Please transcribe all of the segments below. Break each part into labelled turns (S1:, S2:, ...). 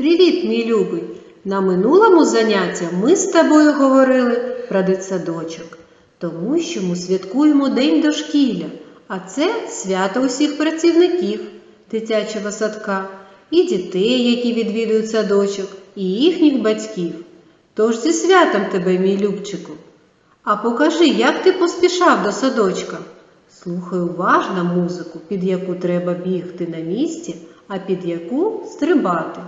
S1: Привіт, мій любий! На минулому занятті ми з тобою говорили про дитсадочок, тому що ми святкуємо День дошкілля, а це свято усіх працівників дитячого садка, і дітей, які відвідують садочок, і їхніх батьків. Тож зі святом тебе, мій любчику. А покажи, як ти поспішав до садочка. Слухай уважно музику, під яку треба бігти на місці, а під яку стрибати.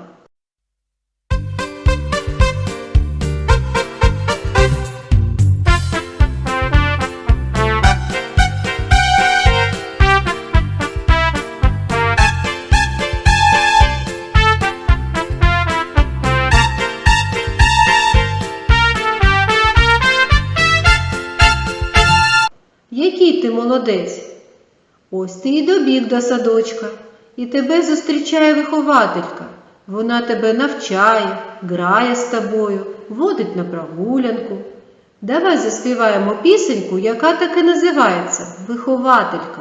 S1: Молодець? Ось ти і добіг до садочка, і тебе зустрічає вихователька. Вона тебе навчає, грає з тобою, водить на прогулянку. Давай заспіваємо пісеньку, яка так і називається. Вихователька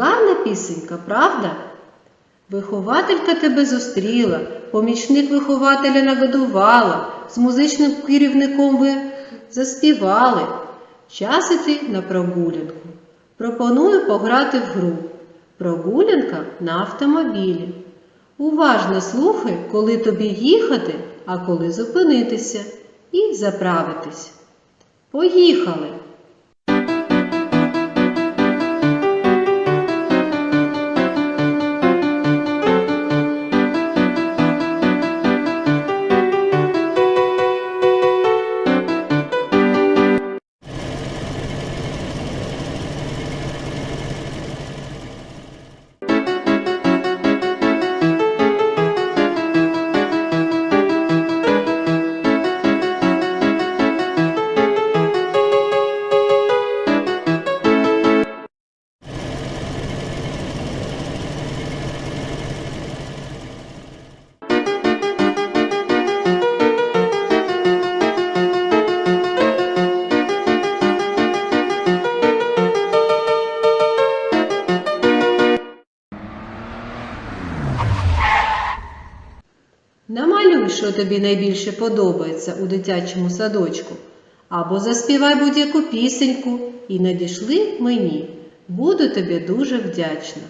S1: Гарна пісенька, правда? Вихователька тебе зустріла, помічник вихователя нагодувала, з музичним керівником ви заспівали. Час іти на прогулянку. Пропоную пограти в гру. Прогулянка на автомобілі. Уважно слухай, коли тобі їхати, а коли зупинитися і заправитись. Поїхали! Намалюй, що тобі найбільше подобається у дитячому садочку, або заспівай будь-яку пісеньку і надішли мені. Буду тобі дуже вдячна.